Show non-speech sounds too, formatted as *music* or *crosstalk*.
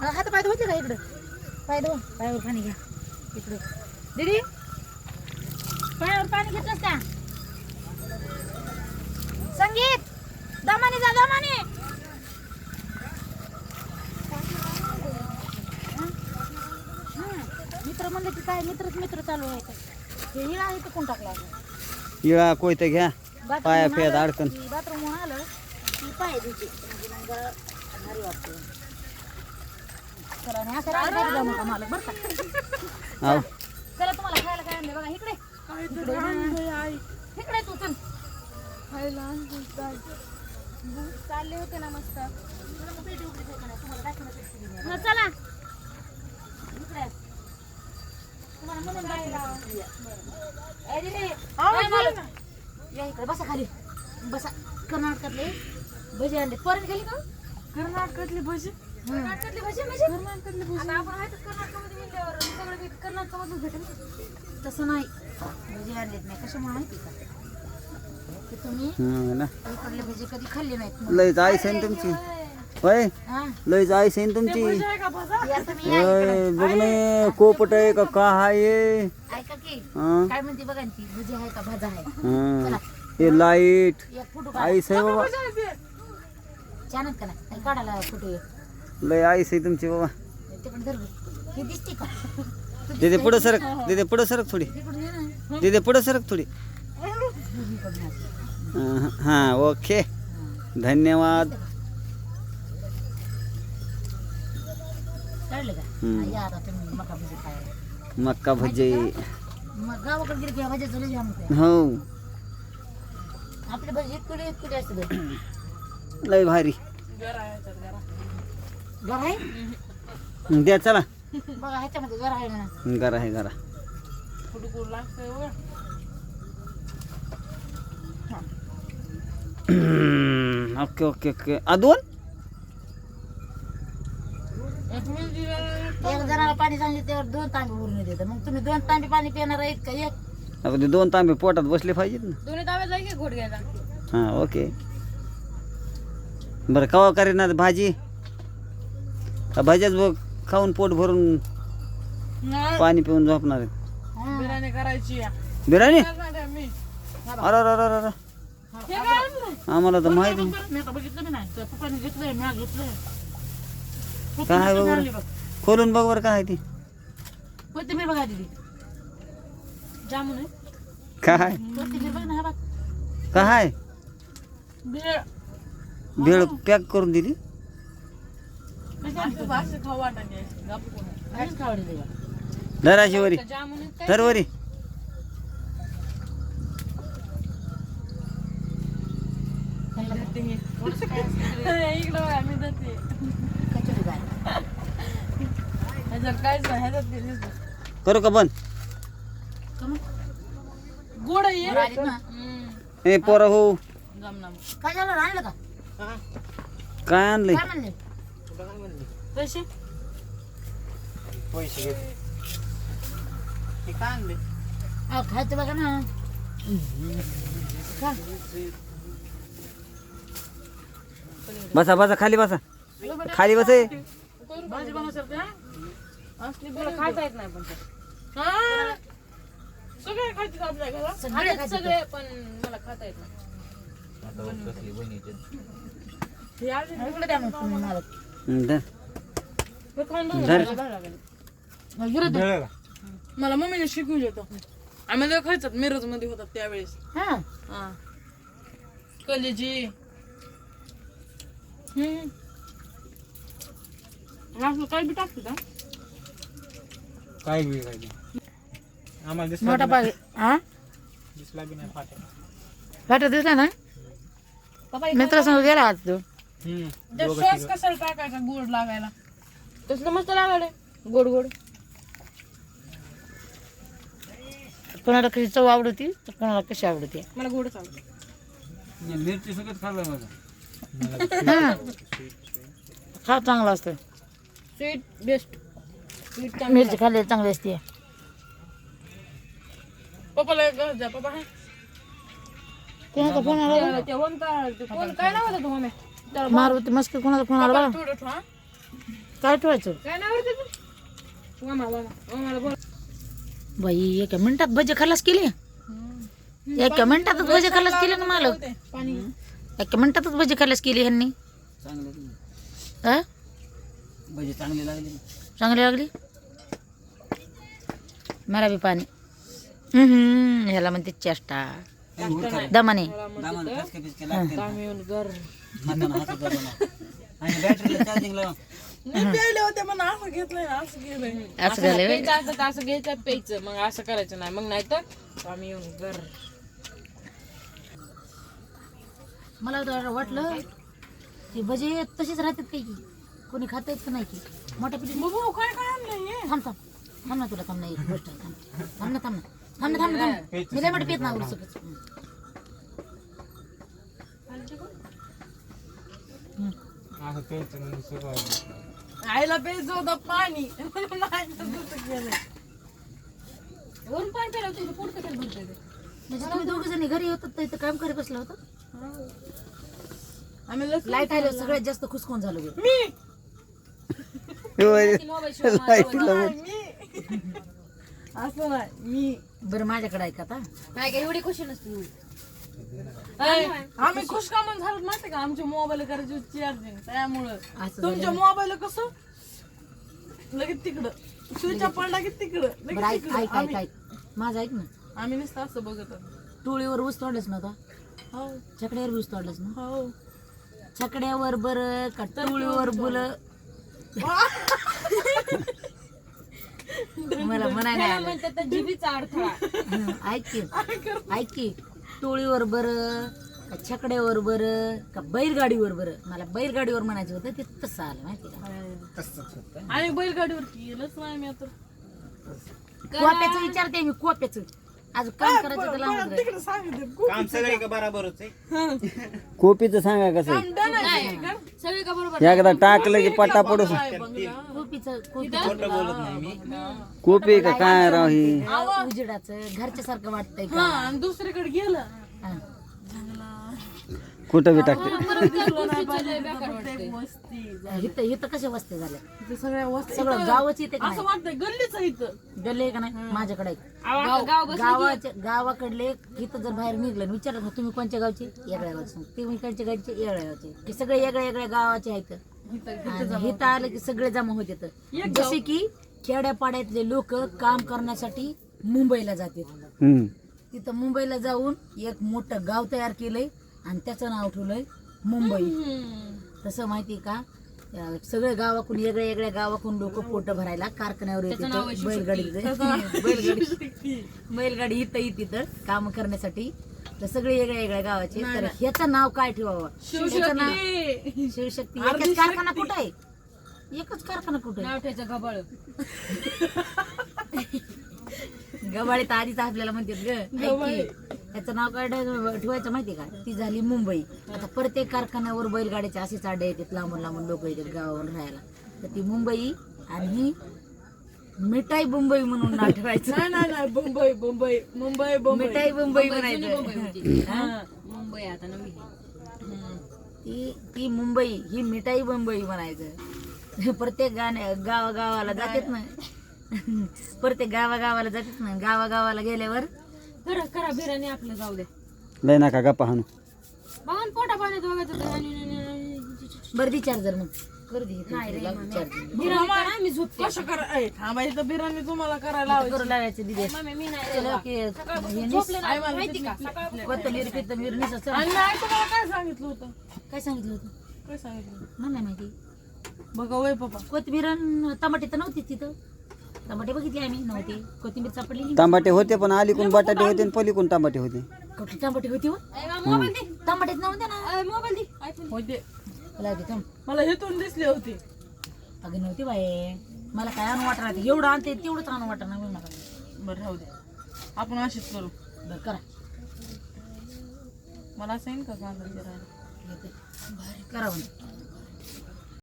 हात पाय धुतले का इकडं? पाय धुवा. पायावर पाणी घ्या. इकडं. दीदी? पायावर पाणी घेतलंस का? संगीत दमाने जा दमाने. मित्र म्हणले की काय मित्रच मित्र चालू आहे. हे हिळा इथं कोण टाकला इळा कोयतं घ्या. पाया फेद अडकन. बाथरूम आलं पाय धुते म्हणजे मग भारी वाटतं. चला आणि असं राहू जाऊ नका मालक बरं का? आव चला तुम्हाला खायला काय आणलं बघा इकडे. इकडे हा. इकडे तू चल. चालले होते ना मस्त. हा, चला. इकडे. तुम्हाला म्हणून जायला. ए, दीदी, काय मालक? या इकडे बसा खाली. बसा. कर्नाटकातले भजी आणले. परत गेली का? कर्नाटकातली भजी? कर्नाटकातले भजी म्हणजे? कर्नाटकातले भजी आता आपण आहे तर कर्नाटकामध्ये गेल्यावर सगळं काही कर्नाटकामधून भेटेल तसं नाही. भजी आणलेत नाही. कशामुळे माहिती का की तुम्ही हं ना. इकडले भजी कधी खाल्ले नाहीत लयच आईस आहे ना तुमची. होय? हा? लयच आईस आहे ना तुमची. होय बघ ना कोपट आहे का का आहे ऐका की हं? काय म्हणते बघा ना ती भजी आहे का भाजा आहे? हं. हे लाइट. बाबा. का नाही? आणि काढायला फोटो एक लय आईस आहे तुमची बाबा. हे दिदे पुढं सरक. दिदे पुढं सरक थोडी. दिदे पुढं सरक थोडी. हं, ओके. धन्यवाद. मक्का भजी हो. इतकुले असते घर आहे द्या चला. बघा ह्याच्यामध्ये घर आहे घरा आहे घरा ओके ओके ओके. अजून एक जणाला पाणी सांगितलं त्यावर दोन तांबे उरून देतात मग तुम्ही दोन तांबे पाणी पिणार आहेत का एक? आता ते दोन तांबे पोटात बसले पाहिजेत ना. दोन्ही ताब्यात जाईल की घोट हां ओके. बरं कवा करीना भाजी? का भाज्याच बघ खाऊन पोट भरून पाणी पिऊन झोपणार आहेत. बिर्याणी करायची. बिर्याणी? अरे अरे अरे अरे. काय आणलं? आम्हाला तर माहिती नाही. काय आहे बघ. खोलून बघ बरं काय आहे ती. कोथिंबीर बघा दिदी. जामुन आहे. काय कोथिंबीर बघ ना हा बघ. काय भेळ पॅक करून दिली? धराशी वरी? धर वरी. करू का बंद गोड. हे पोरा हो. काय आणलं का काय आणलंय काय म्हणले पैसे हा खायचं बघा ना खा. बसा बसा खाली बसा खाली बसा. भाजी हा? असली येत नाही पण ते. हा? सगळे खायचे आपल्या घरात सगळे आहेत खायचे सगळे पण मला खाता येत नाही हे आले ना. इकडे द्या मग तुम्ही मला. धर. मला मम्मीने शिकवलं होतं आम्ही लय खायचं मिरजमध्ये होतात त्यावेळेस. हा. हा. कलेजी. हम्म. असं काही बी टाकते का काय बी काय. आम्हाला दिसला मोठा पाय हा? दिसला बी नाही फाटे फाटा दिसला ना मित्रासंग गेला आज तू. हम्म. ते सॉस कशाला टाकायचा गोड लागायला? तसलं मस्त लागायला. गोड गोड. कोणाला कशी चव आवडती तर कोणाला कशी आवडते. मला गोड चालतं. मिरची सगळं खाल्लं माझं. हा. खा चांगला असतं. स्वीट बेस्ट स्वीट मिरची खाल्ली चांगली असते. पप्पाला एक घास द्या पप्पा. हा. कोणाचा फोन आला? कोण काय नाव होतं तू मम्मी त्याला मारुती मस्के कोणाचा फोन आला बघा थोडं ठेवा काय ठेवायचं? काय नाव रे त्याचं? वामा वामा वामाला बोल. बाई एका मिनिटात भजे खलास केले एका मिनिटातच भजे खलास केले ना मला पाणी. एका मिनिटातच भजे खलास केली ह्यांनी? चांगले हा? भजी चांगले लागले. चांगली लागली? मला बी पाणी. हम्म, ह्याला म्हणते चेष्टा. दमाने. दामान खसके बिसके लागते ना. येऊन घर. हातानं हातात धरून ना. आणि बॅटरीला चार्जिंग लावा मी प्यायले होते म्हणून असं घेतलंय ना असं गेलंय असं झालं व्हय. प्यायचं असं तर असं घ्यायचं प्यायचं. मग असं करायचं नाही. मग नाही तर आम्ही येऊन घर मला तर वाटलं ते भजे तसेच राहतात काही की? कोणी खात का नाही की? मोठ्या पिढी बघू काय काय आणलंय थांब थांब. थांब ना तुला थांब ना एक गोष्ट आहे, थांब. थांब ना थांब ना. थांब ना थांब ना थांब ना. मी लय मोठे पेत ना असं प्यायचं सगळं आईला होतं पाणी. म्हणून आईला तसं केलंय वरून पाणी प्यायला होतं कशाला? म्हणजे तुम्ही दोघ जणी घरी होतात तर इथं काम करत बसला होता? आम्ही लाइट आलं सगळ्यात जास्त खुसकून झालो बे. मी! असं नाही मी! बरं माझ्याकडे ऐका आता. एवढी खुशी नसते. आम्ही खुश का म्हणून झालं माहिती का? आमच्या मोबाईल करायची चार्जिंग त्यामुळं. तुमच्या मोबाईल कसं? लगेच तिकडं. स्विच पडला की तिकडं. बरं लगेच ऐक तिकडं. ऐक ऐक आम्ही ऐक. माझं ऐक ना. आम्ही नुसतं असं बघत होतो. टोळीवर ऊस तोडलंच नव्हता हो. छकड्यावर ऊस तोडलंच ना? हो. छकड्यावर बर का टोळीवर बुल *laughs* मला म्हणायला आलं. हं, *laughs* ऐक की. ऐक की. टोळीवर बर का छकड्यावर बर का बैलगाडीवर बर. मला बैलगाडीवर म्हणायचं होतं ते तसं आलं माहिती का? आम्ही बैलगाडीवर गेलंच नाही मी आता. कोप्याचं विचारते मी कोप्याचं. आज काम करायचं तर लांबच राहील. तिकडे सांगितलं काम सगळे का बराबरच आहे? कोपीचं सांगा कसं आहे? सगळे का बरोबर? एकदा टाकलं की पटा पडू? कोपीचं कोपी खोटं बोलत नाही मी. कोपी का? काय राव ही? उजेडाचं घरच्या सारखं वाटतंय हा का आणि दुसरीकडे गेलं. हा. कुठं बी टाकते. वस्ती इथं इथं कशा वस्त्या झाल्या? सगळं गावच का असं वाटतंय गल्लीच आहे इथं. गल्ले आहे का नाही? माझ्याकडे आहे. गावाच्या गावाकडले इथं जर बाहेर निघलं विचारलं ना तुम्ही कोणत्या गावचे? येगळ्या गावचे. तुम्ही कोणत्या गावचे? येगळ्या गावचे. हे सगळे वेगळ्या वेगळ्या गावाचे आहेत. आणि इथं आले की सगळे जमा होते जसे की खेड्यापाड्यातले लोक काम करण्यासाठी मुंबईला जातात. हम्म. तिथं मुंबईला जाऊन एक मोठं गाव तयार केलंय. आणि त्याचं नाव ठेवलंय मुंबई. तसं माहिती का? सगळ्या गावाकडून वेगळ्या वेगळ्या गावाकडून लोक पोट भरायला कारखान्यावर येते बैलगाडी. *laughs* बैलगाडी. बैलगाडी इथं येत तिथं काम करण्यासाठी. तर सगळे वेगळ्या वेगळ्या गावाचे. तर ह्याचं नाव काय ठेवावं? ह्याचं नाव शिवशक्ती. एकच कारखाना कुठं आहे? एकच कारखाना कुठं आहे? गबाळ. *laughs* गवाळी तर आधीच आपल्याला म्हणतात ग. याचं नाव काय ठेव- ठेवायचं माहिती का? ती झाली मुंबई. आता प्रत्येक कारखान्यावर बैलगाड्याचे असेच अड्डे येतात लांबून लांबून लोक येतात गावावर राहायला. तर ती मुंबई आणि ही मिठाई मुंबई म्हणून नाव ठेवायचं. नाही नाही नाही. मुंबई मुंबई मुंबई मुंबई. मिठाई मुंबई म्हणायचं. हा? मुंबई आता नवी. ती ती मुंबई ही मिठाई मुंबई म्हणायचं. प्रत्येक गाण्या गावागावाला जातात ना. प्रत्येक गावागावाला जातात ना. गावागावाला गेल्यावर करा करा बिर्याणी आपलं जाऊ दे. लय नका हाणू. बघा पोटा पाण्यात बघायचं बरं दी चार्जर मग. कर दे चार्जर बिर्याणी मी झोप कसं करा ए, थांबा इथं बिर्याणी तुम्हाला करायला करू लागायचं दिदे. मी चला की हे निस- कोथिंबीर पितंबीर निस असं. आणि नाही तुम्हाला काय सांगितलं होतं? काय सांगितलं होतं? काय सांगितलं मला नाही माहिती. बघा वय पप्पा. कोथिंबीर अन टमाटे तर नव्हती तिथं. टमाटे बघितले आम्ही नव्हती. कोथिंबीर सापडली टमाटे होते पण अलीकून बटाटे होते आणि पलीकून टमाटे होते. कुठली टमाटे होती हो? टमाटेच नव्हते ना. मोबाईल दे. होते मला थांब. मला हेतून दिसली होती. अगं नव्हती बाय मला काय आणू वाटणार ते. एवढं आणते तेवढंच आणू वाटणार नाही मला. बरं राहू दे. आपण अशीच करू. बरं करा. मला असं येईन का कांदा चिरायला येते. करा म्हणून.